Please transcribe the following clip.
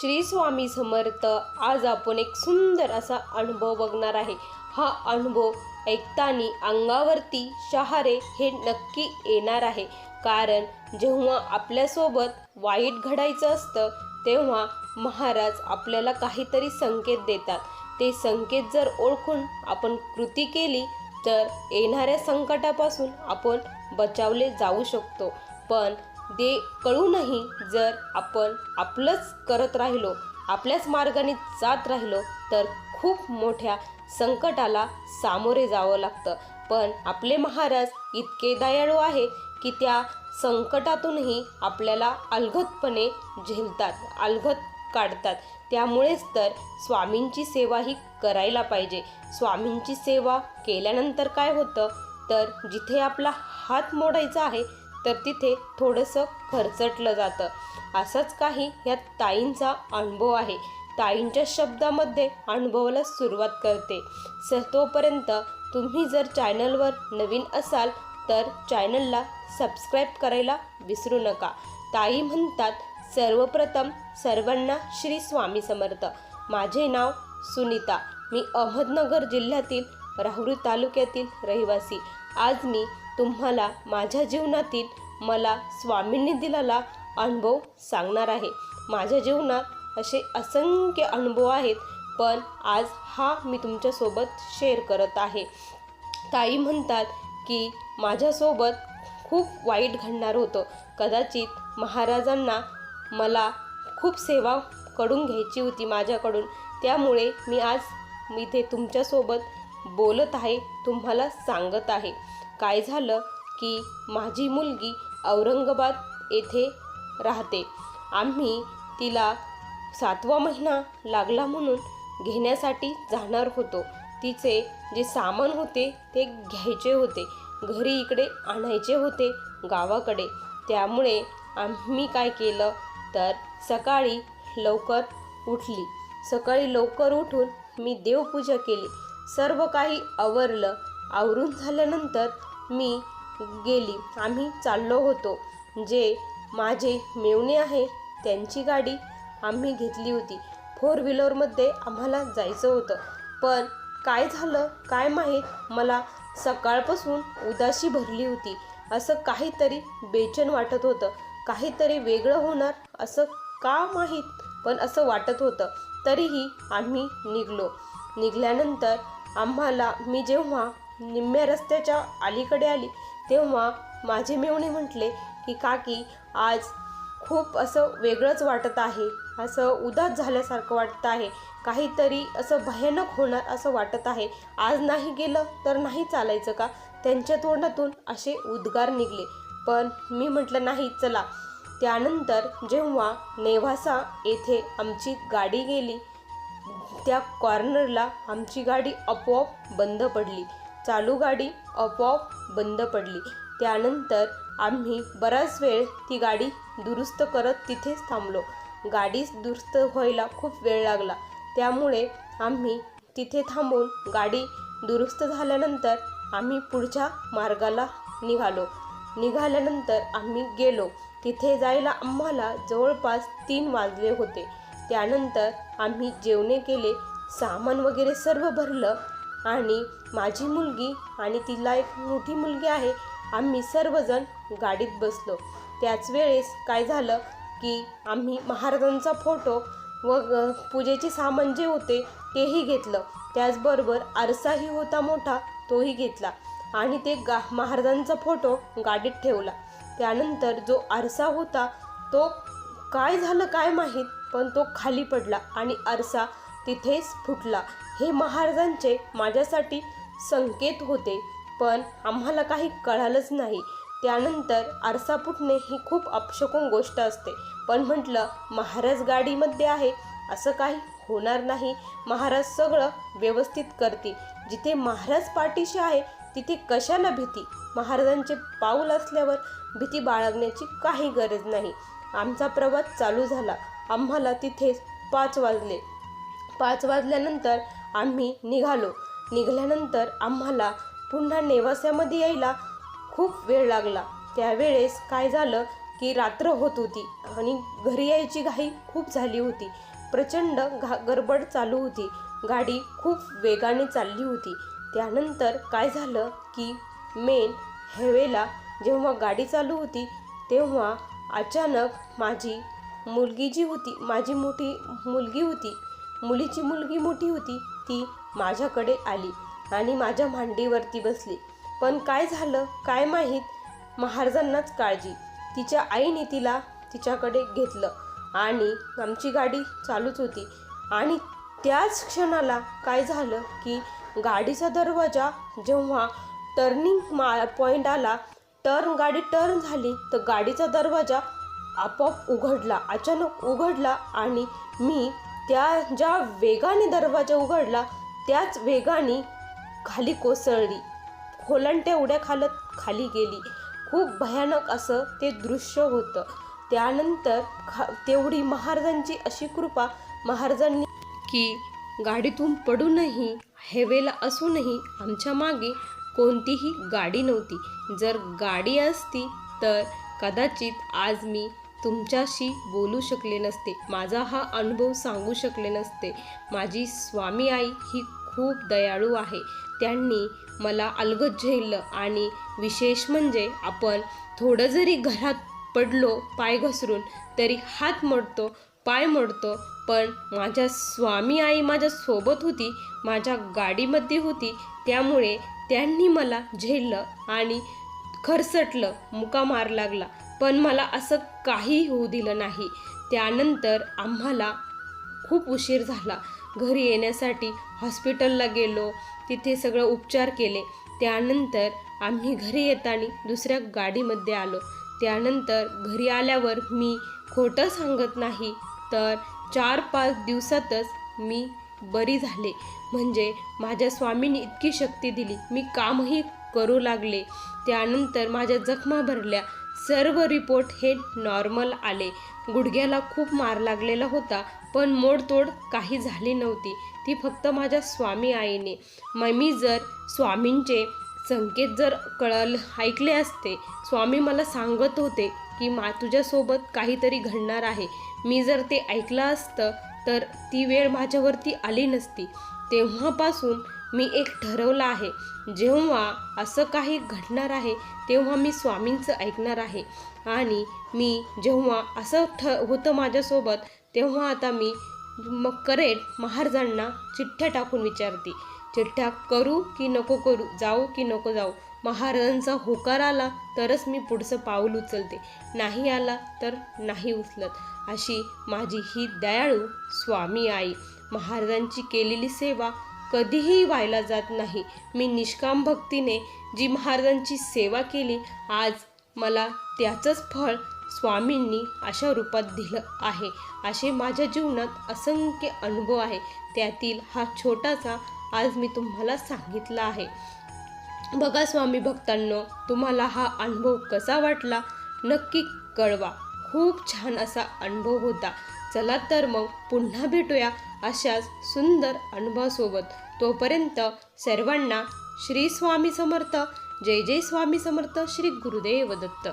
श्री स्वामी समर्थ आज आपण एक सुंदर असा अनुभव बघणार आहे. हा अनुभव ऐकतानी अंगावरती शहारे हे नक्की येणार आहे. कारण जेव्हा आपल्यासोबत वाईट घडायचं असतं तेव्हा महाराज आपल्याला काहीतरी संकेत देतात. ते संकेत जर ओळखून आपण कृती केली तर येणाऱ्या संकटापासून आपण बचावले जाऊ शकतो. पण दे कळूनही जर आपण आपलंच करत राहिलो आपल्याच मार्गाने जात राहिलो तर खूप मोठ्या संकटाला सामोरे जावं लागतं. पण आपले महाराज इतके दयाळू आहे की त्या संकटातूनही आपल्याला अलगदपणे झेलतात अलगद काढतात. त्यामुळेच तर स्वामींची सेवा ही करायला पाहिजे. स्वामींची सेवा केल्यानंतर काय होतं? तर जिथे आपला हात मोडायचा आहे तर तिथे थोडंसं खरचटलं जातं. असंच काही ह्या ताईंचा अनुभव आहे. ताईंच्या शब्दामध्ये अनुभवाला सुरुवात करते. स तोपर्यंत तुम्ही जर चॅनलवर नवीन असाल तर चॅनलला सबस्क्राईब करायला विसरू नका. ताई म्हणतात सर्वप्रथम सर्वांना श्री स्वामी समर्थ. माझे नाव सुनीता. मी अहमदनगर जिल्ह्यातील राहुरी तालुक्यातील रहिवासी. आज मी तुम्हाला माझ्या जीवनातील मला स्वामींनी दिलेला अनुभव सांगणार आहे. माझ्या जीवनात असे असंख्य अनुभव आहेत पण आज हा मी तुमच्यासोबत शेअर करत आहे. ताई म्हणतात की माझ्यासोबत खूप वाईट घडणार होतं. कदाचित महाराजांना मला खूप सेवा कडून घ्यायची होती माझ्याकडून. त्यामुळे मी आज मी ते तुमच्यासोबत बोलत आहे तुम्हाला सांगत आहे. काय झालं की माझी मुलगी औरंगाबाद येथे राहते. आम्ही तिला सातवा महिना लागला म्हणून घेण्यासाठी जाणार होतो. तिचे जे सामान होते ते घ्यायचे होते. घरी इकडे आणायचे होते गावाकडे. त्यामुळे आम्ही काय केलं तर सकाळी लवकर उठली. सकाळी लवकर उठून मी देवपूजा केली. सर्व काही आवरलं. आवरून झाल्यानंतर मी गेली. आम्ही चाललो होतो. जे माझे मेवणे आहे त्यांची गाडी आम्ही घेतली होती. फोर व्हीलरमध्ये आम्हाला जायचं होतं. पण काय झालं काय माहीत? मला सकाळपासून उदाशी भरली होती. असं काहीतरी बेचन वाटत होतं. काहीतरी वेगळं होणार असं का माहीत? पण असं वाटत होतं. तरीही आम्ही निघलो. निघाल्यानंतर आम्हाला मी जेव्हा निम्म्या रस्त्याच्या अलीकडे आली. तेव्हा माझे मेवणे म्हटले की काकी आज खूप असं वेगळंच वाटत आहे. असं उदास झाल्यासारखं वाटत आहे. काहीतरी असं भयानक होणार असं वाटत आहे. आज नाही गेलं तर नाही चालायचं का? त्यांच्या तोंडातून असे उद्गार निघले. पण मी म्हटलं नाही चला. त्यानंतर जेव्हा नेवासा येथे आमची गाडी गेली त्या कॉर्नरला आमची गाडी आपोआप बंद पडली. चालू गाडी आपोआप बंद पडली. त्यानंतर आम्ही बराच वेळ ती गाडी दुरुस्त करत तिथेच थांबलो. गाडी दुरुस्त व्हायला खूप वेळ लागला. त्यामुळे आम्ही तिथे थांबून गाडी दुरुस्त झाल्यानंतर आम्ही पुढच्या मार्गाला निघालो. निघाल्यानंतर आम्ही गेलो. तिथे जायला आम्हाला जवळपास तीन वाजले होते. त्यानंतर आम्ही जेवणे केले सामान वगैरे सर्व भरलं आणि माझी मुलगी आणि तिला एक मोठी मुलगी आहे आम्ही सर्वजण गाडीत बसलो. त्याच वेळेस काय झालं की आम्ही महाराजांचा फोटो व ग- पूजेचे सामान जे होते तेही घेतलं. त्याचबरोबर आरसाही होता मोठा तोही घेतला. आणि ते गा महाराजांचा फोटो गाडीत ठेवला. त्यानंतर जो आरसा होता तो काय झालं काय माहीत पण तो खाली पडला आणि आरसा तिथेच फुटला. हे महाराजांचे माझ्यासाठी संकेत होते पण आम्हाला काही कळालंच नाही. त्यानंतर आरसा फुटणे ही खूप अपशकून गोष्ट असते. पण म्हटलं महाराज गाडीमध्ये आहे असं काही होणार नाही. महाराज सगळं व्यवस्थित करतील. जिथे महाराज पाठीशी आहे तिथे कशाला भीती? महाराजांचे पाऊल असल्यावर भीती बाळगण्याची काही गरज नाही. आमचा प्रवास चालू झाला. आम्हाला तिथेच पाच वाजले. पाच वाजल्यानंतर आम्ही निघालो. निघाल्यानंतर आम्हाला पुन्हा नेवास्यामध्ये यायला खूप वेळ लागला. त्यावेळेस काय झालं की रात्र होत होती आणि घरी यायची घाई खूप झाली होती. प्रचंड घा गडबड चालू होती. गाडी खूप वेगाने चालली होती. त्यानंतर काय झालं की मेन हेवेला जेव्हा गाडी चालू होती तेव्हा अचानक माझी मुलगी जी होती माझी मोठी मुलगी होती मुलीची मुलगी मोठी होती ती माझ्याकडे आली आणि माझ्या मांडीवरती बसली. पण काय झालं काय माहीत? महाराजांनाच काळजी. तिच्या आईने तिला तिच्याकडे घेतलं आणि आमची गाडी चालूच होती. आणि त्याच क्षणाला काय झालं की गाडीचा दरवाजा जेव्हा टर्निंग मा पॉईंट आला टर्न गाडी टर्न झाली तर गाडीचा दरवाजा आपोआप उघडला अचानक उघडला आणि मी त्या ज्या वेगाने दरवाजा उघडला त्याच वेगाने खाली कोसळली. खोलंट्या उड्या खालत खाली गेली. खूप भयानक असं ते दृश्य होतं. त्यानंतर खा तेवढी महाराजांची अशी कृपा महाराजांनी की गाडीतून पडूनही हेवेला असूनही आमच्या मागे कोणतीही गाडी नव्हती. जर गाडी असती तर कदाचित आज मी तुमच्याशी बोलू शकले नसते. माझा हा अनुभव सांगू शकले नसते. माझी स्वामी आई ही खूप दयाळू आहे. त्यांनी मला अलगद झेललं आणि विशेष म्हणजे आपण थोडं जरी घरात पडलो पाय घसरून तरी हात मोडतो पाय मोडतो पण माझ्या स्वामी आई माझ्या सोबत होती माझ्या गाडीमध्ये होती त्यामुळे त्यांनी मला झेललं आणि खरसटलं मुका मार लागला. पण मला असं काही होऊ दिलं नाही. त्यानंतर आम्हाला खूप उशीर झाला. घरी येण्यासाठी हॉस्पिटलला गेलो. तिथे सगळं उपचार केले. त्यानंतर आम्ही घरी येताना दुसऱ्या गाडीमध्ये आलो. त्यानंतर घरी आल्यावर मी खोटं सांगत नाही तर चार पाच दिवसातच मी बरी झाले. म्हणजे माझ्या स्वामींनी इतकी शक्ती दिली. मी कामही करू लागले. त्यानंतर माझ्या जखमा भरल्या. सर्व रिपोर्ट हे नॉर्मल आले. गुडघ्याला खूप मार लागलेला होता पण मोडतोड काही झाली नव्हती. ती फक्त माझ्या स्वामी आईने. मग मी जर स्वामींचे संकेत जर कळल ऐकले असते स्वामी मला सांगत होते की मा तुझ्यासोबत काहीतरी घडणार आहे. मी जर ते ऐकलं असतं तर ती वेळ माझ्यावरती आली नसती. तेव्हापासून मी एक ठरवलं आहे. जेव्हा असं काही घडणार आहे तेव्हा मी स्वामींचं ऐकणार आहे. आणि मी जेव्हा असं ठ होतं माझ्यासोबत तेव्हा आता मी मग करेल महाराजांना चिठ्ठ्या टाकून विचारते. चिठ्ठ्या करू की नको करू जाऊ की नको जाऊ? महाराजांचा होकार आला तरच मी पुढचं पाऊल उचलते. नाही आला तर नाही उचलत. अशी माझी ही दयाळू स्वामी आई. महाराजांची केलेली सेवा कधीही व्हायला जात नाही. मी निष्काम भक्तीने जी महाराजांची सेवा केली आज मला त्याचंच फळ स्वामींनी अशा रूपात दिलं आहे. असे माझ्या जीवनात असंख्य अनुभव आहे. त्यातील हा छोटासा आज मी तुम्हाला सांगितला आहे. बघा स्वामी भक्तांनो तुम्हाला हा अनुभव कसा वाटला? नक्की कळवा. खूप छान असा अनुभव होता. चला तर मग पुन्हा भेटूया अशाच सुंदर अनुभवासोबत. तोपर्यंत सर्वांना श्री स्वामी समर्थ. जय जय स्वामी समर्थ श्री गुरुदेव दत्त.